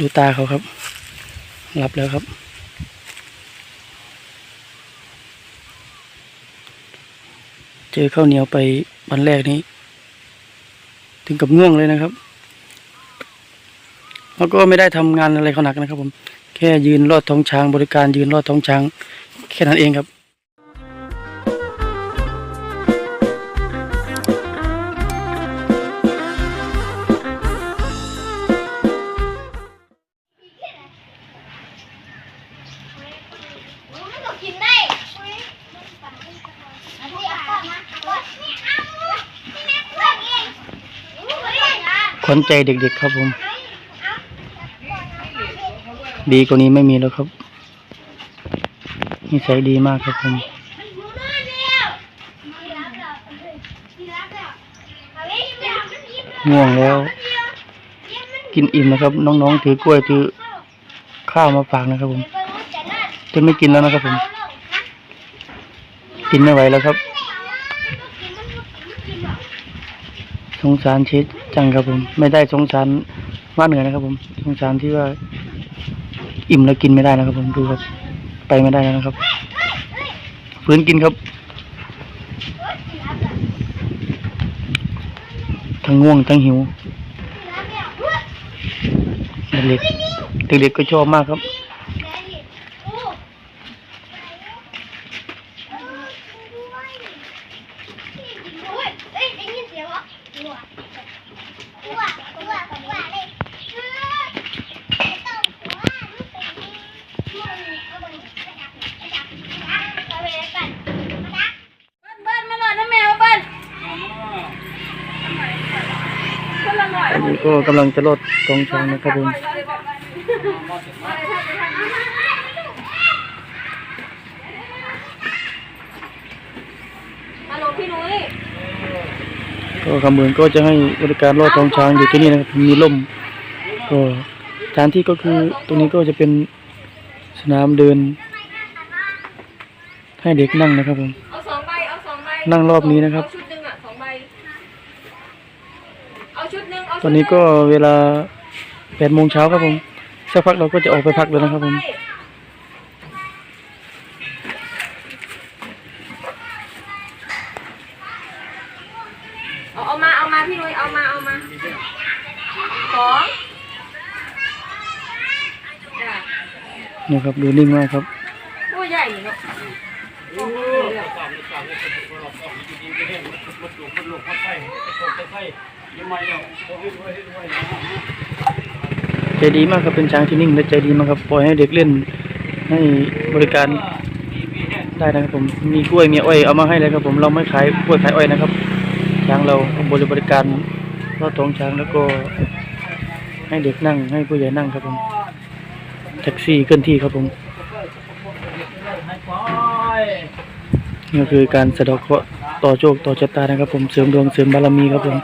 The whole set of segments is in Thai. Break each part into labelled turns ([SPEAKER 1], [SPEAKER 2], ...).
[SPEAKER 1] ดูตาเขาครับหลับแล้วครับ เจอข้าวเหนียวไปวันแรกนี้ ถึงกับง่วงเลยนะครับ แล้วก็ไม่ได้ทำงานอะไรเขาหนักนะครับผม แค่ยืนลอดท้องช้างบริการยืนลอดท้องช้าง แค่นั้นเองครับ ขวัญใจเด็กๆครับผม ดีกว่านี้ไม่มีแล้วครับนิสัยดีมากครับผม
[SPEAKER 2] ห่ว
[SPEAKER 1] ง่วงแล้ว กินอิ่มนะครับ น้องๆถือกล้วยถือข้าวมาฝากนะครับผม
[SPEAKER 2] จะนั่น
[SPEAKER 1] จะไม่กินแล้วนะครับผม กินไม่ไหวแล้วครับ สงสารเชด จังครับผม ไม่ได้สงสารว่าเหนือนะครับ ผมสงสารที่ว่า อิ่มแล้วกินไม่ได้นะครับ ผมดูครับ ไปไม่ได้แล้วนะครับฝืนกินครับทั้งง่วงทั้งหิวเด็กๆเด็กๆก็ชอบมากครับ
[SPEAKER 3] เบิ้ลมาหน่อยนะแมวเบิ้ลคนละหน่อย
[SPEAKER 1] อันนี้ ก็กำลังจะลดตรงช้างนะครับผม
[SPEAKER 3] ฮัลโหลพี่นุ้ย
[SPEAKER 1] ก็คำเมืองก็จะให้บริการลอดท้องช้างอยู่ที่นี่นะครับมีร่มก็สถานที่ก็คือตรงนี้ก็จะเป็นสนามเดิน ให้เด็กนั่งนะครับผม
[SPEAKER 3] เอาสองใบเอาสองใบ
[SPEAKER 1] นั่งรอบนี้นะครับ ตอนนี้ก็เวลาแปดโมงเช้าครับผมสักพักเราก็จะออกไปพักแล้วนะครับผม
[SPEAKER 3] เอาเอามาเอามาพี่นุ้ยเอามาเอามาสองจ้ะ
[SPEAKER 1] นี่ครับดูนิ่งมากครับ
[SPEAKER 3] ตัวใหญ่นี่เนาะ
[SPEAKER 1] ใจดีมากครับเป็นช้างที่นิ่งและใจดีมากครับปล่อยให้เด็กเล่นให้บริการได้นะครับผมมีกล้วยมีอ้อยเอามาให้เลยครับผมเราไม่ขายกล้วยขายอ้อยนะครับช้างเราบริบริการรอดท้องช้างแล้วก็ ให้เด็กนั่งให้ผู้ใหญ่นั่งครับผมแท็กซี่เคลื่อนที่ครับผมนี่คือการสะดอกเคราะห์ต่อโชคต่อชะตานะครับผมเสริมดวงเสริมบารมีครับผม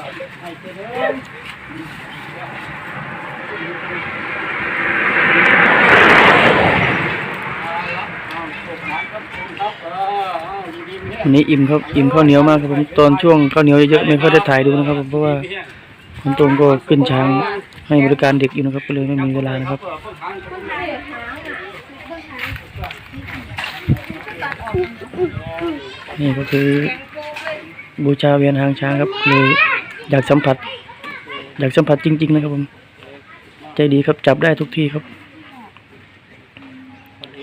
[SPEAKER 1] วันนี้อิ่มครับอิ่มข้าวเหนียวมากครับผมตอนช่วงข้าวเหนียวเยอะๆไม่ค่อยได้ถ่ายดูนะครับผมเพราะว่าคุณตรงก็ขึ้นช้างให้บริการเด็กอยู่นะครับก็เลยไม่มีเวลานะครับนี่ก็คือบูชาเวียนหางช้างครับเลยอยากสัมผัส อยากสัมผัสจริง ๆ นะครับผม ใจดีครับจับได้ทุกที่ครับ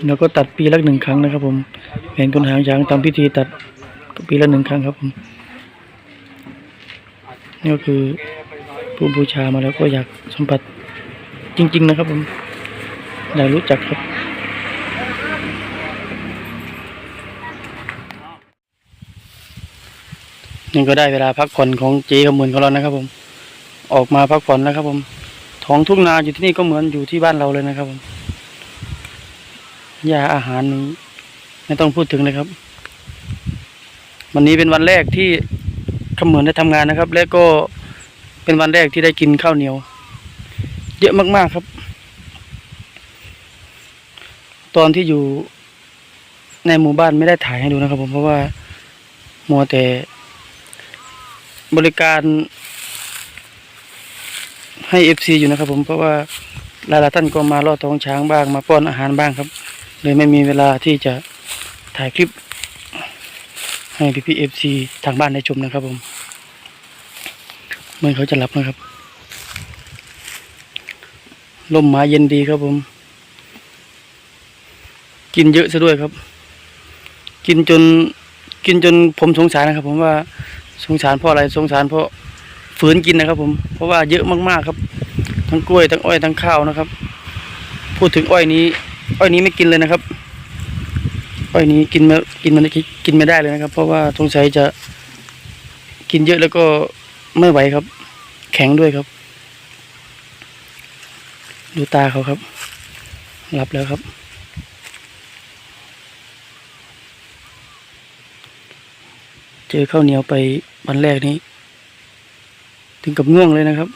[SPEAKER 1] แล้วก็ตัดปีละหนึ่งครั้งนะครับผมแผนคนหางช้างทำพิธีตัด ปีละหนึ่งครั้งครับผมนี่ก็คือผู้บูชามาแล้วก็อยากสัมผัสจริง ๆ นะครับผมอยากรู้จักครับ นี่ก็ได้เวลาพักผ่อนของเจขมือนของเรานะครับ ผม ออกมาพักผ่อนนะครับ ผมท้องทุ่งนาอยู่ที่นี่ก็เหมือนอยู่ที่บ้านเราเลยนะครับผมยาอาหารนี้ไม่ต้องพูดถึงเลยครับ วันนี้เป็นวันแรกที่ขมือนได้ทำงานนะครับ และก็เป็นวันแรกที่ได้กินข้าวเหนียว เยอะมากๆครับ ตอนที่อยู่ในหมู่บ้านไม่ได้ถ่ายให้ดูนะครับผมเพราะว่ามัวแต่บริการให้เอฟซีอยู่นะครับผมเพราะว่าหลายๆท่านก็มาลอดท้องช้างบ้างมาป้อนอาหารบ้างครับเลยไม่มีเวลาที่จะถ่ายคลิป ให้พี่พี่เอฟซีทางบ้านได้ชมนะครับผมเมื่อเขาจะหลับนะครับลมหมาเย็นดีครับผม กินเยอะซะด้วยครับ กินจนกินจนผมสงสารนะครับ ผมว่าสงสารเพราะอะไรสงสารเพราะฝืนกินนะครับ ผมเพราะว่าเยอะมากๆครับ ทั้งกล้วยทั้งอ้อยทั้งข้าวนะครับ พูดถึงอ้อยนี้ อ้อยนี้ไม่กินเลยนะครับ อ้อยนี้กินม่กินมันกินไม่ได้เลยนะครับ เพราะว่าสงสัยจะกินเยอะแล้วก็ไม่ไหวครับ แข็งด้วยครับ ดูตาเขาครับหลับแล้วครับ เจอข้าวเหนียวไปวันแรกนี้ ถึงกับง่วงเลยนะครับ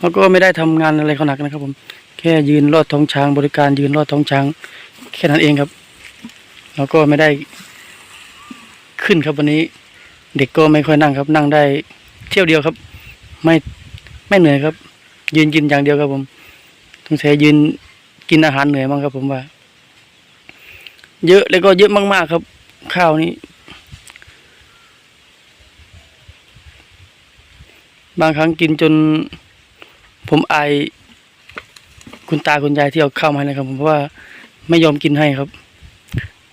[SPEAKER 1] แล้วก็ไม่ได้ทำงานอะไรเขาหนักนะครับ ผม แค่ยืนลอดท้องช้างบริการยืนลอดท้องช้าง แค่นั้นเองครับ แล้วก็ไม่ได้ขึ้นครับวันนี้ เด็กก็ไม่ค่อยนั่งครับ นั่งได้เที่ยวเดียวครับ ไม่ไม่เหนื่อยครับ ยืนกินอย่างเดียวครับผมสงสัยยืนกินอาหารเหนื่อยมั้งครับ ผมว่า เยอะแล้วก็เยอะมากๆครับ ข้าวนี้บางครั้งกินจนผมไอคุณตาคุณยายที่เอาข้าวมาให้นะครับผมเพราะว่า ไม่ยอมกินให้ครับ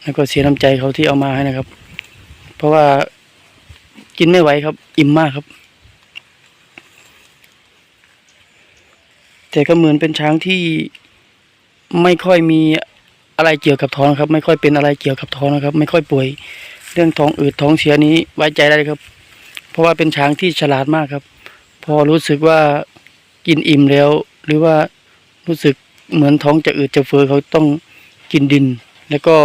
[SPEAKER 1] แล้วก็เสียน้ำใจเขาที่เอามาให้นะครับ เพราะว่ากินไม่ไหวครับ อิ่มมากครับ แต่ก็เหมือนเป็นช้างที่ไม่ค่อยมีอะไรเกี่ยวกับท้องครับ ไม่ค่อยเป็นอะไรเกี่ยวกับท้องนะครับ ไม่ค่อยป่วย เรื่องท้องอืดท้องเสียนี้ไว้ใจได้ครับ เพราะว่าเป็นช้างที่ฉลาดมากครับ พอรู้สึกว่ากินอิ่มแล้ว หรือว่ารู้สึกเหมือนท้องจะอืดจะเฟ้อเขาต้อง กินดิน แล้วก็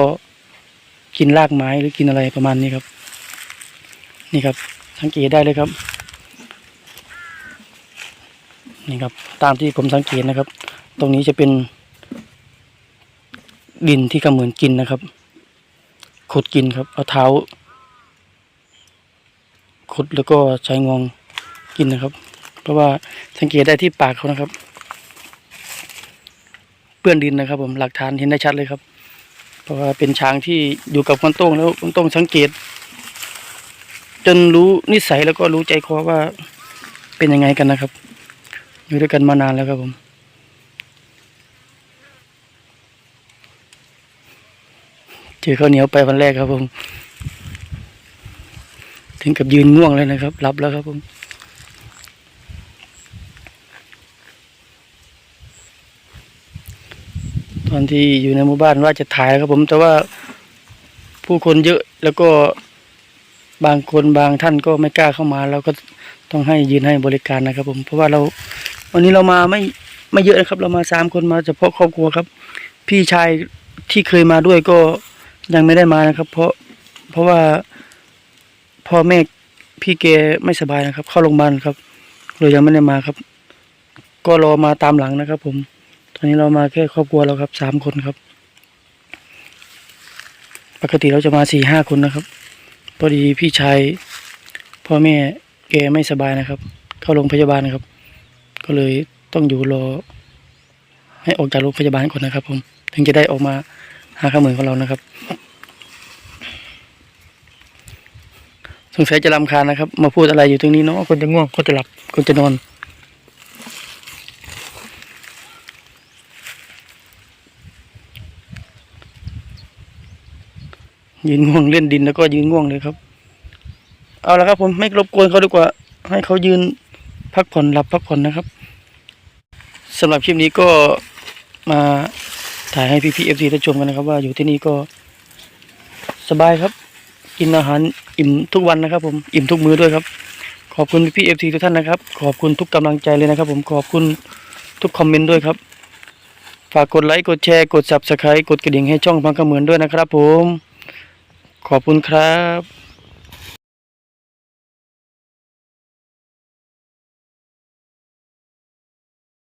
[SPEAKER 1] กินรากไม้หรือกินอะไรประมาณนี้ครับ นี่ครับสังเกตได้เลยครับ นี่ครับ ตามที่ผมสังเกตนะครับ ตรงนี้จะเป็น ดินที่เขาเหมือนกินนะครับขุดกินครับเอาเท้าขุดแล้วก็ใช้งวงกินนะครับ เพราะว่าสังเกตได้ที่ปากเขานะครับ ปื้อนดินนะครับ ผมหลักฐานเห็นได้ชัดเลยครับ เพราะว่าเป็นช้างที่อยู่กับคนโต้งแล้วคนโต้งสังเกต จนรู้นิสัยแล้วก็รู้ใจคอว่าเป็นยังไงกันนะครับ อยู่ด้วยกันมานานแล้วครับผมเจอข้าวเหนียวไปวันแรกครับผม ถึงกับยืนง่วงเลยนะครับหลับแล้วครับผม อนที่อยู่ในหมู่บ้านว่าจะถ่ายครับผมแต่ว่าผู้คนเยอะแล้วก็บางคนบางท่านก็ไม่กล้าเข้ามา เราก็ต้องให้ยืนให้บริการนะครับ ผม เพราะว่าเราวันนี้เรามาไม่ไม่เยอะนะครับ เรามาสามคนมาเฉพาะครอบครัวครับ พี่ชายที่เคยมาด้วยก็ยังไม่ได้มานะครับ เพราะเพราะว่าพ่อแม่พี่แกไม่สบายนะครับ เข้าโรงพยาบาลครับเลยยังไม่ได้มาครับ ก็รอมาตามหลังนะครับ ผม ตอนนี้เรามาแค่ครอบครัวเราครับสามคนครับ ปกติเราจะมาสี่ห้าคนนะครับ พอดีพี่ชายพ่อแม่แกไม่สบายนะครับ เข้าโรงพยาบาลนะครับ ก็เลยต้องอยู่รอ ให้ออกจากโรงพยาบาลก่อนนะครับ ผมถึงจะได้ออกมาหาข้าวเหมือนของเรานะครับสงสัยจะรำคาญนะครับ มาพูดอะไรอยู่ตรงนี้เนาะคนจะง่วงคนจะหลับคนจะนอน ยืนง่วงเล่นดินแล้วก็ยืนง่วงเลยครับ เอาละครับผมไม่รบกวนเขาดีกว่า ให้เขายืนพักผ่อนหลับพักผ่อนนะครับสำหรับคลิปนี้ก็มาถ่ายให้พี่พีเอฟซีได้ชมกันนะครับ ว่าอยู่ที่นี่ก็สบายครับ กินอาหารอิ่มทุกวันนะครับ ผมอิ่มทุกมื้อด้วยครับ ขอบคุณพี่เอฟซีทุกท่านนะครับ ขอบคุณทุกกำลังใจเลยนะครับ ผมขอบคุณทุกคอมเมนต์ด้วยครับฝากกดไลค์ กดแชร์ กด subscribe กดกระดิ่งให้ช่องพังกระเหมือนด้วยนะครับผม ขอบคุณครับ